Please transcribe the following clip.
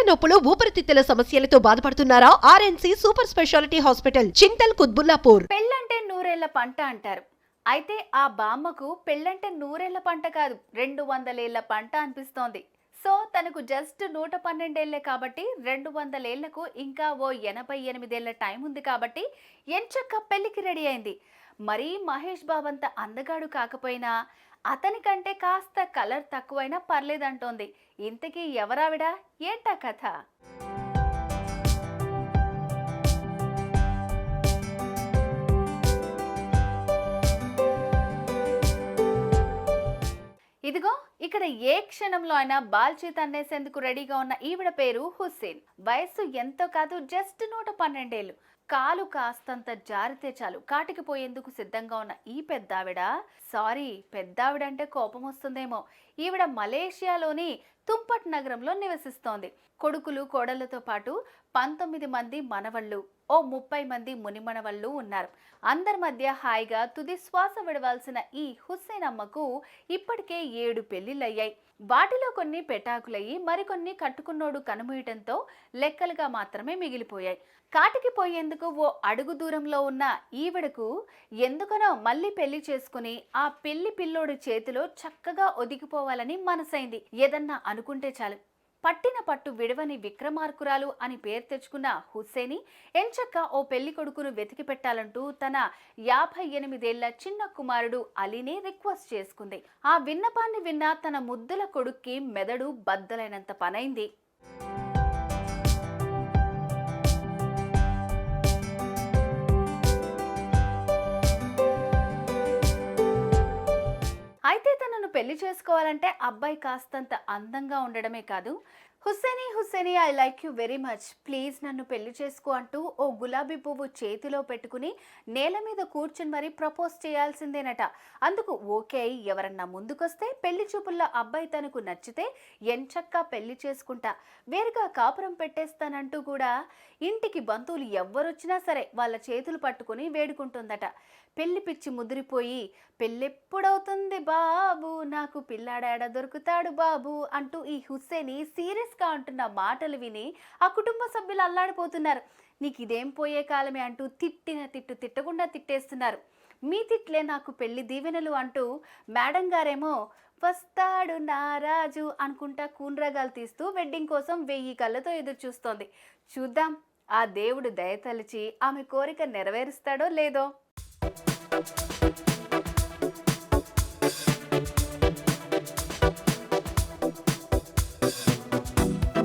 కీళ్ళ నొప్పులు ఊపిరితిత్తుల సమస్యలతో బాధపడుతున్నారా? RNC super speciality hospital Chintal Quthbullapur. పెళ్ళంటే నూరేళ్ళ పంట అంటారు. అయితే ఆ బామ్మకు పెళ్ళంటే నూరేళ్ళ పంట కాదు రెండు వందలేళ్ళ పంట అనిపిస్తోంది. సో తనకు జస్ట్ నూట పన్నెండేళ్ళే కాబట్టి రెండు వందలేళ్ళకు ఇంకా ఓ ఎనభై ఎనిమిదేళ్ళ టైం ఉంది కాబట్టి ఎంచక్క పెళ్ళికి రెడీ అయింది. మరీ మహేష్ బాబంత అందగాడు కాకపోయినా అతనికంటే కాస్త కలర్ తక్కువైనా పర్లేదంటోంది. ఇంతకీ ఎవరావిడ? ఏంటా కథ? ఇదిగో ఇక్కడ ఏ క్షణంలో అయినా బాల్చీత్ అనేసేందుకు రెడీగా ఉన్న ఈవిడ పేరు హుస్సేన్. వయస్సు ఎంతో కాదు జస్ట్ నూట పన్నెండేళ్ళు. కాలు కాస్తంత జారితే చాలు. కాటికి పోయేందుకు సిద్ధంగా ఉన్న ఈ పెద్దావిడ సారీ పెద్దావిడ అంటే కోపం వస్తుందేమో. ఈవిడ మలేషియాలోని తుంపట్ నగరంలో నివసిస్తోంది. కొడుకులు కోడళ్ళతో పాటు పంతొమ్మిది మంది మనవళ్ళు ఓ ముప్పై మంది మునిమనవళ్ళు ఉన్నారు. అందరి మధ్య హాయిగా తుది శ్వాస విడవాల్సిన ఈ హుస్సేన్ అమ్మకు ఇప్పటికే ఏడు పెళ్ళిళ్ళయ్యాయి వాటిలో కొన్ని పెటాకులయ్యి మరికొన్ని కట్టుకున్నోడు కనుమూయటంతో లెక్కలుగా మాత్రమే మిగిలిపోయాయి. కాటికి పోయేందుకు ఓ అడుగు దూరంలో ఉన్న ఈవిడకు ఎందుకనో మళ్ళీ పెళ్ళి చేసుకుని ఆ పెళ్ళి పిల్లోడి చేతిలో చక్కగా ఒదిగిపోవాలని మనసైంది. ఏదన్నా అనుకుంటే చాలు. పట్టిన పట్టు విడవని విక్రమార్కురాలు అని పేరు తెచ్చుకున్న హుస్సేని ఎంచక్క ఓ పెళ్ళి కొడుకును వెతికి పెట్టాలంటూ తన యాభై ఎనిమిదేళ్ళ చిన్న కుమారుడు అలీని రిక్వెస్ట్ చేసుకుంది. ఆ విన్నపాన్ని విన్న తన ముద్దుల కొడుక్కి మెదడు బద్దలైనంత పనైంది. అయితే తన పెళ్ళి చేసుకోవాలంటే అబ్బాయి కాస్తంత అందంగా ఉండడమే కాదు. Hussaini Hussaini I like you very much please నన్ను పెళ్ళి చేసుకో అంటూ ఓ గులాబీ పువ్వు చేతిలో పెట్టుకుని నేల మీద కూర్చుని మరీ ప్రపోజ్ చేయాల్సిందేనట. అందుకు ఓకే ఎవరన్నా ముందుకొస్తే పెళ్ళి చూపుల్లో అబ్బాయి తనకు నచ్చితే ఎంచక్కా పెళ్ళి చేసుకుంటా. వేరుగా కాపురం పెట్టేస్తానంటూ కూడా ఇంటికి బంధువులు ఎవ్వరొచ్చినా సరే వాళ్ళ చేతులు పట్టుకుని వేడుకుంటుందట. పెళ్ళి పిచ్చి ముదిరిపోయి పెళ్ళెప్పుడవుతుంది బాబు? నాకు పిల్లాడాడ దొరుకుతాడు బాబు అంటూ ఈ హుస్సేని సీరియస్గా అంటున్న మాటలు విని ఆ కుటుంబ సభ్యులు అల్లాడిపోతున్నారు. నీకు ఇదేం పోయే కాలమే అంటూ తిట్టిన తిట్టు తిట్టకుండా తిట్టేస్తున్నారు. మీ తిట్లే నాకు పెళ్ళి దీవెనలు అంటూ మేడం గారేమో వస్తాడు నారాజు అనుకుంటా కూన్రగాలు తీస్తూ వెడ్డింగ్ కోసం వెయ్యి కళ్ళతో ఎదురు చూస్తోంది చూద్దాం ఆ దేవుడు దయతలిచి ఆమె కోరిక నెరవేరుస్తాడో లేదో?